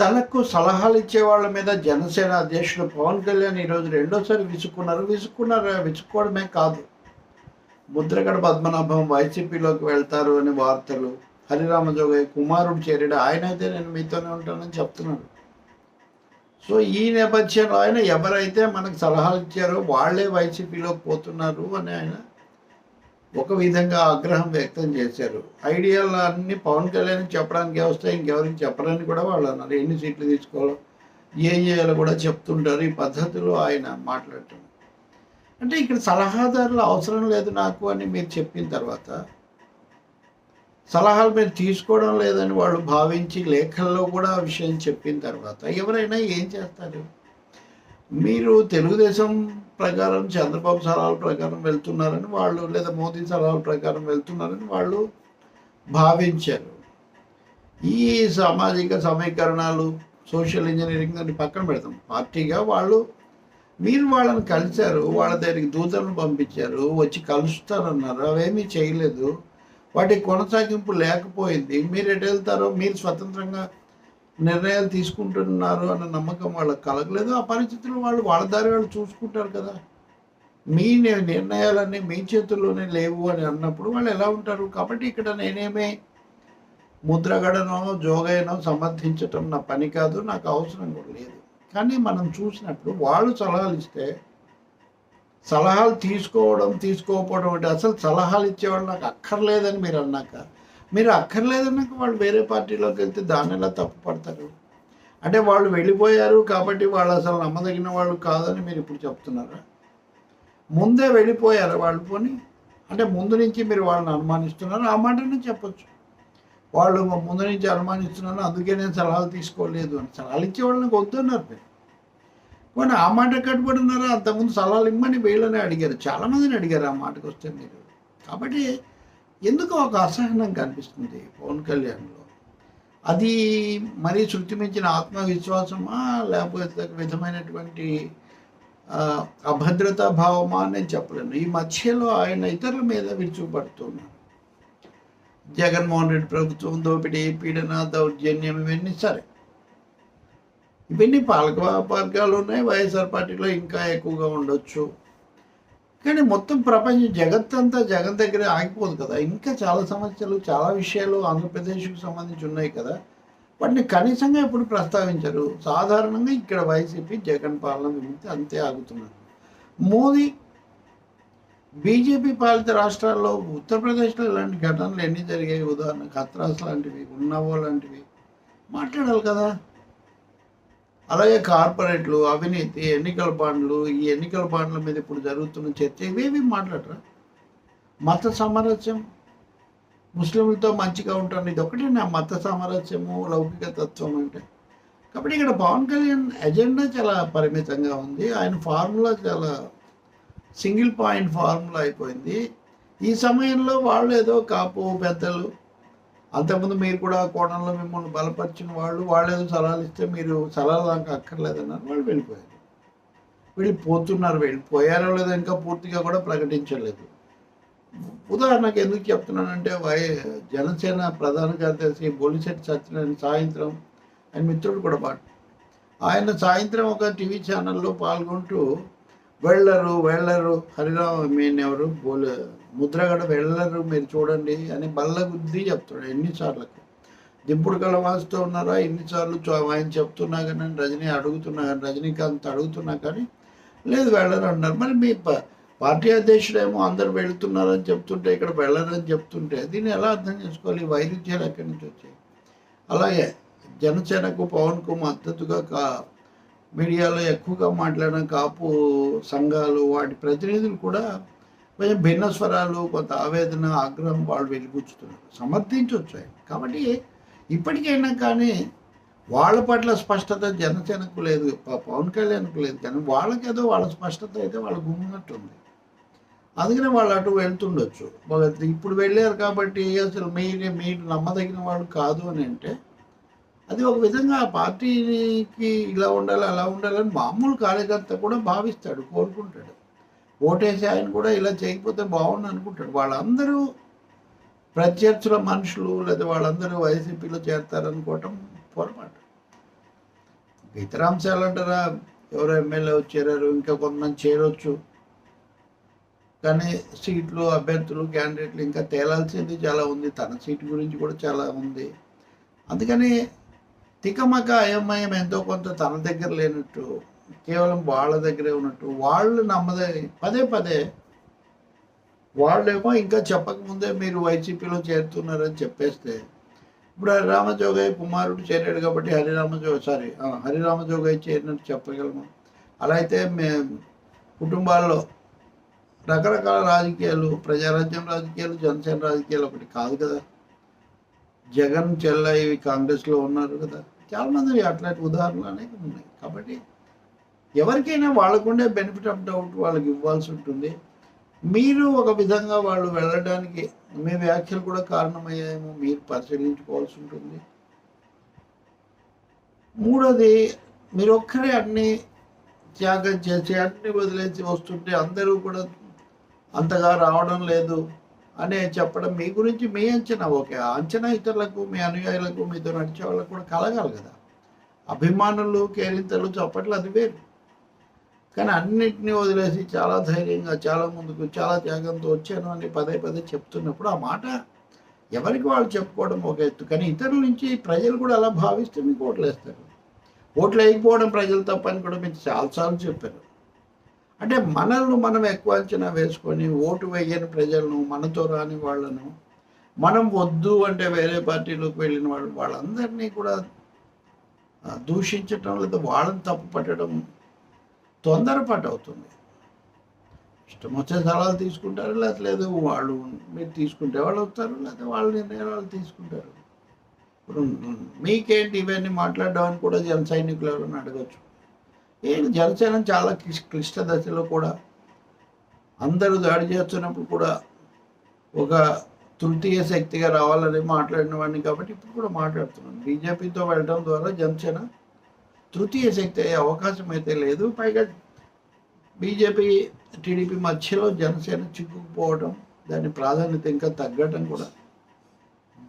తనకు సలహాలు ఇచ్చే వాళ్ళ మీద జనసేన అధ్యక్షుడు పవన్ కళ్యాణ్ ఈరోజు రెండోసారి విసుక్కున్నారు. విసుక్కున్నారు? విసుక్కోవడమే కాదు. ముద్రగడ పద్మనాభం వైసీపీలోకి వెళ్తారు అనే వార్తలు. హరిరామజోగయ్య కుమారుడు చేరాడు. ఆయన అయితే నేను మీతోనే ఉంటానని చెప్తున్నాడు సో ఈ నేపథ్యంలో ఆయన ఎవరైతే మనకు సలహాలు ఇచ్చారో వాళ్ళే వైసీపీలోకి పోతున్నారు అని ఆయన ఒక విధంగా ఆగ్రహం వ్యక్తం చేశారు. ఐడియాలు అన్ని పవన్ కళ్యాణ్ చెప్పడానికి వస్తాయి ఇంకెవరికి చెప్పరని కూడా వాళ్ళు అన్నారు. ఎన్ని సీట్లు తీసుకోవాలో ఏం చేయాలో కూడా చెప్తుంటారు. ఈ పద్ధతిలో ఆయన మాట్లాడటం. అంటే ఇక్కడ సలహాదారులు అవసరం లేదు నాకు అని మీరు చెప్పిన తర్వాత సలహాలు మీరు తీసుకోవడం లేదని వాళ్ళు భావించి లేఖల్లో కూడా ఆ విషయం చెప్పిన తర్వాత ఎవరైనా ఏం చేస్తారు? మీరు తెలుగుదేశం ప్రకారం చంద్రబాబు సలహాల ప్రకారం వెళ్తున్నారని వాళ్ళు లేదా మోదీ సలహాల ప్రకారం వెళ్తున్నారని వాళ్ళు భావించారు. ఈ సామాజిక సమీకరణాలు సోషల్ ఇంజనీరింగ్ దాన్ని పక్కన పెడతాం. పార్టీగా వాళ్ళు మీరు వాళ్ళని కలిశారు వాళ్ళ దగ్గరికి దూతలను పంపించారు వచ్చి కలుస్తారన్నారు. అవేమీ చేయలేదు. వాటి కొనసాగింపు లేకపోయింది. మీరు ఎటు వెళ్తారో మీరు స్వతంత్రంగా నిర్ణయాలు తీసుకుంటున్నారు అన్న నమ్మకం వాళ్ళకి కలగలేదు. ఆ పరిస్థితులు వాళ్ళు వాళ్ళ దారి వాళ్ళు చూసుకుంటారు కదా. మీ నిర్ణయాలన్నీ మీ చేతుల్లోనే లేవు అని అన్నప్పుడు వాళ్ళు ఎలా ఉంటారు? కాబట్టి ఇక్కడ నేనేమే ముద్రగడనో జోగైనో సమర్థించటం నా పని కాదు నాకు అవసరం కూడా లేదు. కానీ మనం చూసినప్పుడు వాళ్ళు సలహాలు ఇస్తే సలహాలు తీసుకోవడం తీసుకోకపోవడం అంటే అసలు సలహాలు ఇచ్చేవాళ్ళు నాకు అక్కర్లేదని మీరు అన్నాక మీరు అక్కర్లేదన్నాక వాళ్ళు వేరే పార్టీలోకి వెళ్తే దాన్ని ఎలా తప్పు పడతారు? అంటే వాళ్ళు వెళ్ళిపోయారు కాబట్టి వాళ్ళు అసలు నమ్మదగిన వాళ్ళు కాదని మీరు ఇప్పుడు చెప్తున్నారా? ముందే వెళ్ళిపోయారు వాళ్ళు పోని అంటే ముందు నుంచి మీరు వాళ్ళని అనుమానిస్తున్నారు? ఆ మాటనే చెప్పొచ్చు. వాళ్ళు ముందు నుంచి అనుమానిస్తున్నారు? అందుకే నేను సలహాలు తీసుకోలేదు అని. సలహాలు ఇచ్చే వాళ్ళని వద్దన్నారు మీరు. కానీ ఆ మాట కట్టుబడి ఉన్నారా అంతకుముందు సలహాలు ఇమ్మని వీళ్ళని అడిగారు. చాలామందిని అడిగారు ఆ మాటకు వస్తే మీరు. కాబట్టి ఎందుకు ఒక అసహనం కనిపిస్తుంది పవన్ కళ్యాణ్లో. అది మరీ శృతి మించిన ఆత్మవిశ్వాసమా లేకపోతే విధమైనటువంటి అభద్రతా భావమా అని నేను చెప్పలేను. ఈ మధ్యలో ఆయన ఇతరుల మీద విరుచుకుపడుతున్నారు జగన్మోహన్ రెడ్డి ప్రభుత్వం దోపిడీ పీడన దౌర్జన్యం ఇవన్నీ సరే. ఇవన్నీ పాలక వర్గాలు ఉన్నాయి వైఎస్ఆర్ పార్టీలో ఇంకా ఎక్కువగా ఉండొచ్చు. కానీ మొత్తం ప్రపంచం జగత్తంతా జగన్ దగ్గర ఆగిపోదు కదా. ఇంకా చాలా సమస్యలు చాలా విషయాలు ఆంధ్రప్రదేశ్కు సంబంధించి ఉన్నాయి కదా. వాటిని కనీసంగా ఎప్పుడు ప్రస్తావించరు. సాధారణంగా ఇక్కడ వైసీపీ జగన్ పాలన విముక్తి అంతే ఆగుతున్నారు మోదీ బీజేపీ పాలిత రాష్ట్రాల్లో ఉత్తరప్రదేశ్లో ఇలాంటి ఘటనలు ఎన్ని జరిగాయి? ఉదాహరణకు హత్రాస్ లాంటివి ఉన్నవో లాంటివి మాట్లాడాలి కదా. అలాగే కార్పొరేట్లు అవినీతి ఎన్నికల బాండ్లు ఈ ఎన్నికల బాండ్ల మీద ఇప్పుడు జరుగుతున్న చర్చ ఇవేవి మాట్లాడరా? మత సామరస్యం. ముస్లింలతో మంచిగా ఉంటాను ఇది ఒకటే నా మత సామరస్యము లౌకిక తత్వం అంటే. కాబట్టి ఇక్కడ పవన్ కళ్యాణ్ ఎజెండా చాలా పరిమితంగా ఉంది. ఆయన ఫార్ములా చాలా సింగిల్ పాయింట్ ఫార్ములా అయిపోయింది. ఈ సమయంలో వాళ్ళు ఏదో కాపు పెద్దలు అంతకుముందు మీరు కూడా కోణంలో మిమ్మల్ని బలపరిచిన వాళ్ళు వాళ్ళు ఏదో సలహాలు ఇస్తే మీరు సలహాలు దాకా అక్కర్లేదన్నారు. వాళ్ళు వెళ్ళిపోయారు. వెళ్ళిపోతున్నారు వెళ్ళిపోయారో లేదో ఇంకా పూర్తిగా కూడా ప్రకటించలేదు. ఉదాహరణకు ఎందుకు చెప్తున్నానంటే వై జనసేన ప్రధాన కార్యదర్శి బొలిశెట్టి సత్యనారాయణ సాయంత్రం ఆయన మిత్రుడు కూడా పాటు ఆయన సాయంత్రం ఒక టీవీ ఛానల్లో పాల్గొంటూ వెళ్ళరు వెళ్ళరు హరిరామ్ మీన్ ఎవరు బోలే ముద్రగడ వెళ్ళరు మీరు చూడండి అని బల్లగుద్ది చెప్తాడు ఎన్నిసార్లకు. దింపుడు కళ వాస్తూ ఉన్నారా? ఎన్నిసార్లు ఆయన చెప్తున్నా కానీ రజనీ అడుగుతున్నా కానీ రజనీకాంత్ అడుగుతున్నా కానీ లేదు వెళ్ళరు అన్నారు. మరి మీ పార్టీ పార్టీ అధ్యక్షుడేమో అందరు వెళ్తున్నారని చెప్తుంటే ఇక్కడ వెళ్ళరని చెప్తుంటే దీన్ని ఎలా అర్థం చేసుకోవాలి? ఈ వైరుధ్యాలు ఎక్కడి నుంచి వచ్చాయి? అలాగే జనసేనకు పవన్కు మద్దతుగా కా మీడియాలో ఎక్కువగా మాట్లాడిన కాపు సంఘాలు వాటి ప్రతినిధులు కూడా కొంచెం భిన్న స్వరాలు కొంత ఆవేదన ఆగ్రహం వాళ్ళు వెళ్ళిపుచ్చుతున్నారు సమర్థించవచ్చు ఆయన. కాబట్టి ఇప్పటికైనా కానీ వాళ్ళ పట్ల స్పష్టత జనసేనకు లేదు పవన్ కళ్యాణ్కు లేదు కానీ వాళ్ళకేదో వాళ్ళ స్పష్టత అయితే వాళ్ళ గుమ్మున్నట్టుంది అందుకనే వాళ్ళు అటు వెళ్తుండొచ్చు. ఇప్పుడు వెళ్ళారు కాబట్టి అసలు మీరే మీరు నమ్మదగిన వాళ్ళు కాదు అని అంటే అది ఒక విధంగా ఆ పార్టీకి ఇలా ఉండాలి అలా ఉండాలని మామూలు కార్యకర్త కూడా భావిస్తాడు కోరుకుంటాడు. ఓటేసి ఆయన కూడా ఇలా చేయకపోతే బాగుండు అనుకుంటాడు. వాళ్ళందరూ ప్రత్యర్థుల మనుషులు లేదా వాళ్ళందరూ వైసీపీలో చేరతారనుకోవటం పొరపాటు. ఇతర అంశాలు అంటారా? ఎవరో ఎమ్మెల్యే చేరారు ఇంకా కొంతమంది చేరొచ్చు. కానీ సీట్లు అభ్యర్థులు క్యాండిడేట్లు ఇంకా తేలాల్సింది చాలా ఉంది. తన సీటు గురించి కూడా చాలా ఉంది. అందుకని తికమక అయోమయం ఎంతో కొంత తన దగ్గర లేనట్టు కేవలం వాళ్ళ దగ్గరే ఉన్నట్టు వాళ్ళు నమ్మదే పదే పదే వాళ్ళేమో ఇంకా చెప్పకముందే మీరు వైసీపీలో చేరుతున్నారని చెప్పేస్తే ఇప్పుడు హరిరామజోగయ్య కుమారుడు చేరాడు కాబట్టి హరిరామజోగ సారీ ఆ, హరిరామ చేరినట్టు చెప్పగలము. అలా అయితే మే కుటుంబాల్లో రకరకాల రాజకీయాలు ప్రజారాజ్యం రాజకీయాలు జనసేన రాజకీయాలు ఒకటి కాదు కదా. జగన్ చెల్ల ఇవి కాంగ్రెస్లో ఉన్నారు కదా. చాలామంది అట్లాంటి ఉదాహరణలు అనేవి ఉన్నాయి కాబట్టి ఎవరికైనా వాళ్ళకుండే బెనిఫిట్ ఆఫ్ డౌట్ వాళ్ళకి ఇవ్వాల్సి ఉంటుంది. మీరు ఒక విధంగా వాళ్ళు వెళ్ళడానికి మీ వ్యాఖ్యలు కూడా కారణమయ్యాయేమో మీరు పరిశీలించుకోవాల్సి ఉంటుంది. మూడోది మీరు ఒక్కరే అన్ని త్యాగం చేసి అన్ని వదిలేసి వస్తుంటే అందరూ కూడా అంతగా రావడం లేదు అనే చెప్పడం మీ గురించి మీ అంచనా. ఓకే ఆ అంచనా ఇతరులకు మీ అనుయాయులకు మీతో నడిచే వాళ్ళకు కూడా కలగాలి కదా. అభిమానులు కేరింతలు చప్పట్లు అది వేరు. కానీ అన్నింటినీ వదిలేసి చాలా ధైర్యంగా చాలా ముందుకు చాలా త్యాగంతో వచ్చాను అని పదే పదే చెప్తున్నప్పుడు ఆ మాట ఎవరికి వాళ్ళు చెప్పుకోవడం ఒక ఎత్తు. కానీ ఇతరుల నుంచి ప్రజలు కూడా అలా భావిస్తే మీకు ఓట్లు వేస్తారు ఓట్లు వేయకపోవడం ప్రజలు తప్పని కూడా మీకు చాలాసార్లు చెప్పారు. అంటే మనల్ని మనం ఎక్కువ అంచనా వేసుకొని ఓటు వేయని ప్రజలను మనతో రాని వాళ్ళను మనం వద్దు అంటే వేరే పార్టీలోకి వెళ్ళిన వాళ్ళు వాళ్ళందరినీ కూడా దూషించటం లేదా వాళ్ళని తప్పు పట్టడం తొందరపాటు అవుతుంది ఇష్టం వచ్చిన సలహాలు తీసుకుంటారు లేకపోతే లేదు వాళ్ళు మీరు తీసుకుంటే వాళ్ళు వస్తారు లేకపోతే వాళ్ళు నిర్ణయాలు వాళ్ళు తీసుకుంటారు. ఇప్పుడు మీకేంటి ఇవన్నీ మాట్లాడడానికి కూడా జన సైనికులు ఎవరైనా అడగచ్చు. ఏంటి జనసేన చాలా క్లిష్- క్లిష్ట దశలో కూడా అందరూ దాడి చేస్తున్నప్పుడు కూడా ఒక తృతీయ శక్తిగా రావాలని మాట్లాడిన వాడిని కాబట్టి ఇప్పుడు కూడా మాట్లాడుతున్నాను. బీజేపీతో వెళ్ళడం ద్వారా జనసేన తృతీయ శక్తి అయ్యే అవకాశం అయితే లేదు. పైగా బీజేపీ టీడీపీ మధ్యలో జనసేన చిక్కుకుపోవడం దాని ప్రాధాన్యత ఇంకా తగ్గటం కూడా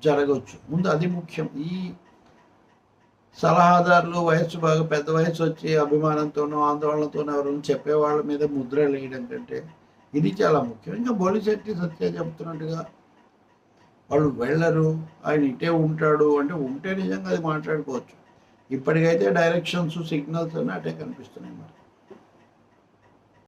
జరగవచ్చు. ముందు అది ముఖ్యం. ఈ సలహాదారులు వయస్సు బాగా పెద్ద వయసు వచ్చి అభిమానంతోనో ఆందోళనతోనో ఎవరైనా చెప్పే వాళ్ళ మీద ముద్ర వేయడం కంటే ఇది చాలా ముఖ్యం. ఇంకా బోలిశెట్టి సత్య చెప్తున్నట్టుగా వాళ్ళు వెళ్ళరు. ఆయన ఇటే ఉంటాడు అంటే ఉంటే నిజంగా అది మాట్లాడుకోవచ్చు. ఇప్పటికైతే డైరెక్షన్స్ సిగ్నల్స్ అన్నీ అటే కనిపిస్తున్నాయి మరి.